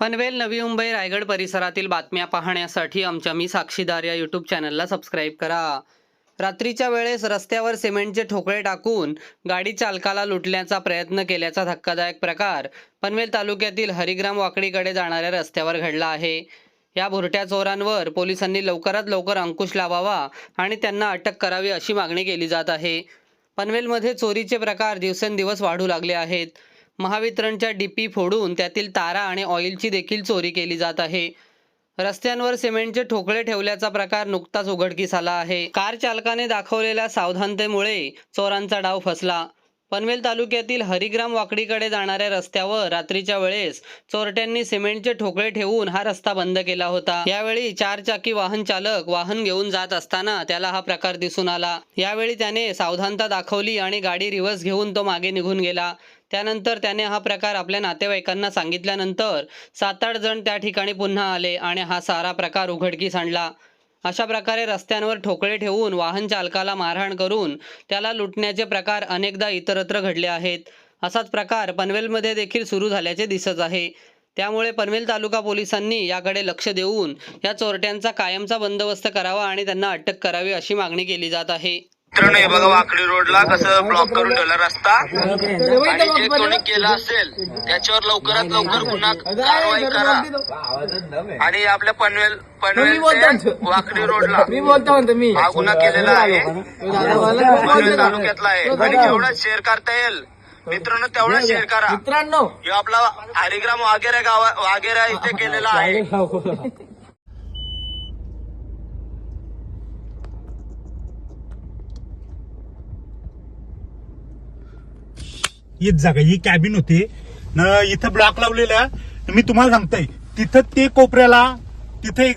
पनवेल नवी मुंबई रायगड परिसरातील बातम्या पाहण्यासाठी आमच्या मी साक्षीदार या यूट्यूब चॅनलला सबस्क्राईब करा. रात्रीच्या वेळेस रस्त्यावर सिमेंटचे ठोकळे टाकून गाडी चालकाला लुटण्याचा प्रयत्न केल्याचा धक्कादायक प्रकार पनवेल तालुक्यातील हरिग्राम वाकडीकडे जाणाऱ्या रस्त्यावर घडला आहे. या भुरट्या चोरांवर पोलिसांनी लवकरात लवकर अंकुश लावावा आणि त्यांना अटक करावी अशी मागणी केली जात आहे. पनवेलमध्ये चोरीचे प्रकार दिवसेंदिवस वाढू लागले आहेत. महावितरणच्या डीपी फोडून त्यातील तारा आणि ऑइलची देखील चोरी केली जात आहे. रस्त्यांवर सिमेंटचे ठोकळे ठेवल्याचा प्रकार नुकताच उघडकीस आला आहे. कार चालकाने दाखवलेल्या सावधानतेमुळे चोरांचा डाव फसला. पनवेल तालुक्यातील हरिग्राम वाकडीकडे जाणाऱ्या रस्त्यावर रात्रीच्या वेळेस चोरट्यांनी सिमेंटचे ठोकळे ठेवून हा रस्ता बंद केला होता. यावेळी चार चाकी वाहन चालक वाहन घेऊन जात असताना त्याला हा प्रकार दिसून आला. यावेळी त्याने सावधानता दाखवली आणि गाडी रिव्हर्स घेऊन तो मागे निघून गेला. त्यानंतर त्याने हा प्रकार आपल्या नातेवाईकांना सांगितल्यानंतर सात आठ जण त्या ठिकाणी पुन्हा आले आणि हा सारा प्रकार उघडकीस आणला. अशा प्रकारे रस्त्यांवर ठोकळे ठेवून वाहन चालकाला मारहाण करून त्याला लुटण्याचे प्रकार अनेकदा इतरत्र घडले आहेत. असाच प्रकार पनवेलमध्ये देखील सुरू झाल्याचे दिसत आहे. त्यामुळे पनवेल तालुका पोलिसांनी याकडे लक्ष देऊन या चोरट्यांचा कायमचा बंदोबस्त करावा आणि त्यांना अटक करावी अशी मागणी केली जात आहे. मित्रांनो हे बघा वाकडी रोडला कसं ब्लॉक करून ठेवला रस्ता. आणि जे कोणी केलं असेल त्याच्यावर लवकरात लवकर गुन्हा कारवाई करा. आणि आपल्या पनवेल पनवेल ते वाकडी रोडला. मी बोलतो म्हणतो मी. हा गुन्हा केलेला आहे. पनवेल तालुक्यातला आहे. आणि जेवढा शेअर करता येईल मित्रांनो तेवढा शेअर करा. मित्रांनो. आपला हरिग्राम वागेरा गावा वागेरा इथे केलेला आहे. हीच जागा ही कॅबिन होती. न इथं ब्लॉक लावलेला मी तुम्हाला सांगतोय तिथं ते कोपऱ्याला तिथे एक